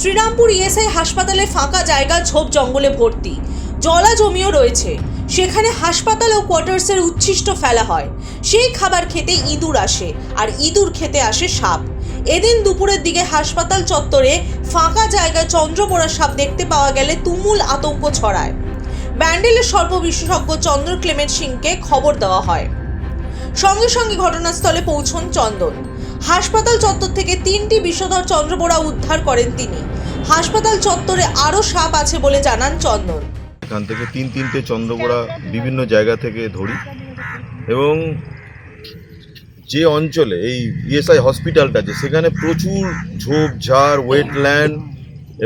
Serampore ESI হাসপাতালে ফাঁকা জায়গা, ঝোপ জঙ্গলে ভর্তি। জলা জমিও রয়েছে। সেখানে হাসপাতাল ও কোয়ার্টার্সের উচ্ছিষ্ট ফেলা হয়। সেই খাবার খেতে ইঁদুর আসে, আর ইঁদুর খেতে আসে সাপ। এদিন দুপুরের দিকে হাসপাতাল চত্বরে ফাঁকা জায়গায় চন্দ্রপোড়া সাপ দেখতে পাওয়া গেলে তুমুল আতঙ্ক ছড়ায়। ব্যান্ডেলের সর্ব বিশেষজ্ঞ চন্দ্র ক্লেমেন্ট সিংকে খবর দেওয়া হয়। সঙ্গে সঙ্গে ঘটনাস্থলে পৌঁছন চন্দন। হাসপাতাল চত্বর থেকে তিনটি বিষধর চন্দ্রবোড়া উদ্ধার করেন তিনি। হাসপাতাল চত্বরে আরও সাপ আছে বলে জানান চন্দন। এখান থেকে তিন তিনটে চন্দ্রকোড়া বিভিন্ন জায়গা থেকে ধরি এবং যে অঞ্চলে এই ইএসআই হসপিটালটা আছে, সেখানে প্রচুর ঝোপঝাড় ওয়েটল্যান্ড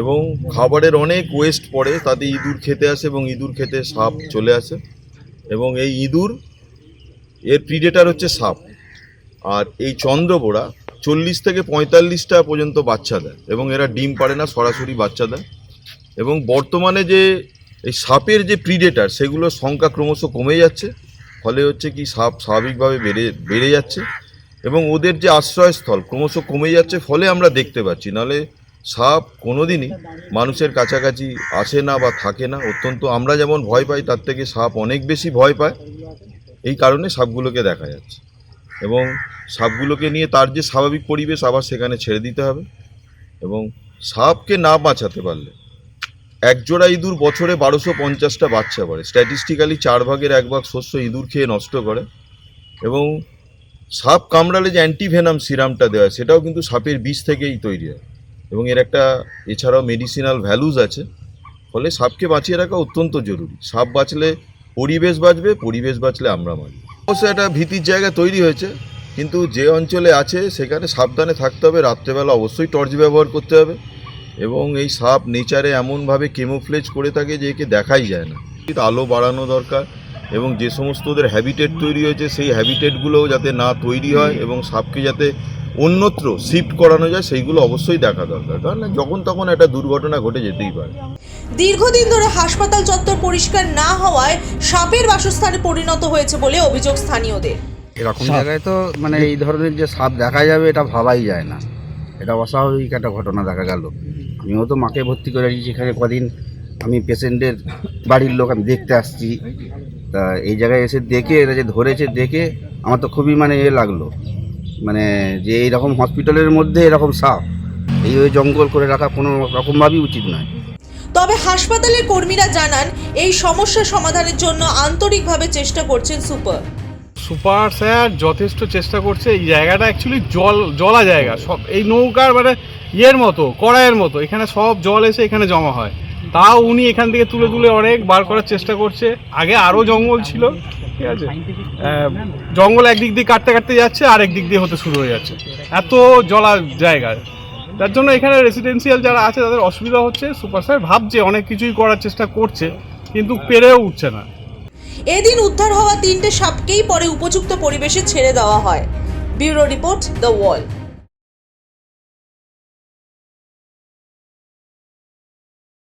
এবং খাবারের অনেক ওয়েস্ট পড়ে। তাতে ইঁদুর খেতে আসে এবং ইঁদুর খেতে সাপ চলে আসে এবং এই ইঁদুর, এর প্রিডেটার হচ্ছে সাপ। আর এই চন্দ্রবোড়া চল্লিশ থেকে পঁয়তাল্লিশটা পর্যন্ত বাচ্চা দেয় এবং এরা ডিম পারে না, সরাসরি বাচ্চা দেয়। এবং বর্তমানে যে এই সাপের যে প্রিডেটার সেগুলোর সংখ্যা ক্রমশ কমে যাচ্ছে, ফলে হচ্ছে কি সাপ স্বাভাবিকভাবে বেড়ে বেড়ে যাচ্ছে এবং ওদের যে আশ্রয়স্থল ক্রমশ কমে যাচ্ছে, ফলে আমরা দেখতে পাচ্ছি। নাহলে সাপ কোনোদিনই মানুষের কাছাকাছি আসে না বা থাকে না। অত্যন্ত আমরা যেমন ভয় পাই, তার থেকে সাপ অনেক বেশি ভয় পায়। এই কারণে সাপগুলোকে দেখা যাচ্ছে। এবং সাপগুলোকে নিয়ে তার যে স্বাভাবিক পরিবেশ আবার সেখানে ছেড়ে দিতে হবে এবং সাপকে না বাঁচাতে পারলে একজোড়া ইঁদুর বছরে বারোশো পঞ্চাশটা বাচ্চা করে। স্ট্যাটিস্টিক্যালি চার ভাগের এক ভাগ শস্য ইঁদুর খেয়ে নষ্ট করে এবং সাপ কামড়ালে যে অ্যান্টিভেনাম সিরামটা দেওয়া হয়, সেটাও কিন্তু সাপের বিষ থেকেই তৈরি হয় এবং এর একটা এছাড়াও মেডিসিনাল ভ্যালুজ আছে। ফলে সাপকে বাঁচিয়ে রাখা অত্যন্ত জরুরি। সাপ বাঁচলে পরিবেশ বাঁচবে, পরিবেশ বাঁচলে আমরা বাঁচব। অবশ্য একটা ভীতির জায়গা তৈরি হয়েছে, কিন্তু যে অঞ্চলে আছে সেখানে সাবধানে থাকতে হবে, রাত্রেবেলা অবশ্যই টর্চ ব্যবহার করতে হবে এবং এই সাপ নেচারে এমনভাবে কেমোফ্লেজ করে থাকে যে একে দেখাই যায় না। আলো বাড়ানো দরকার এবং যে সমস্ত ওদের হ্যাবিটেট তৈরি হয়েছে, সেই হ্যাবিটেটগুলোও যাতে না তৈরি হয় এবং সাপকে যাতে অন্যত্র শিফট করানো যায় সেইগুলো অবশ্যই দেখা দরকার। কারণ যখন তখন একটা দুর্ঘটনা ঘটে যেতেই পারে। দীর্ঘদিন ধরে হাসপাতাল চত্বর পরিষ্কার না হওয়ায় সাপের বাসস্থানে পরিণত হয়েছে বলে অভিযোগ স্থানীয়দের। এরকম জায়গায় তো মানে এই ধরনের যে সাপ দেখা যাবে এটা ভাবাই যায় না। এটা অস্বাভাবিক একটা ঘটনা দেখা গেল। আমিও তো মাকে ভর্তি করে দিয়েছি এখানে কদিন। আমি পেশেন্টের বাড়ির লোক আমি দেখতে আসছি। তা এই জায়গায় এসে দেখে এরা যে ধরেছে দেখে আমার তো খুবই মানে এ লাগল। মানে যে এইরকম হসপিটালের মধ্যে এরকম সাপ এই ওই জঙ্গল করে রাখা কোনো রকমভাবেই উচিত নয়। তবে হাসপাতালের কর্মীরা জানান এই সমস্যা সমাধানের জন্য আন্তরিকভাবে চেষ্টা করছেন সুপার। সুপার স্যার যথেষ্ট চেষ্টা করছে এই জায়গাটা অ্যাকচুয়ালি জল জলা জায়গা সব এই নৌকার মানে ইয়ের মতো কড়াইয়ের মতো এখানে সব জল এসে এখানে জমা হয়। তাও উনি এখান থেকে তুলে তুলে অনেক বার করার চেষ্টা করছে আগে আরও জঙ্গল ছিল ঠিক আছে? জঙ্গল একদিক দিয়ে কাটতে কাটতে যাচ্ছে আর একদিক দিয়ে হতে শুরু হয়ে যাচ্ছে। এত জলা জায়গা। তার জন্য এখানে রেসিডেন্সিয়াল যারা আছে তাদের অসুবিধা হচ্ছে। সুপার স্যার ভাবছে অনেক কিছুই করার চেষ্টা করছে কিন্তু পেরেও উঠছে না। এদিন উদ্ধার হওয়া তিনটে সাপকেই পরে উপযুক্ত পরিবেশে ছেড়ে দেওয়া হয়। Bureau report the Wall.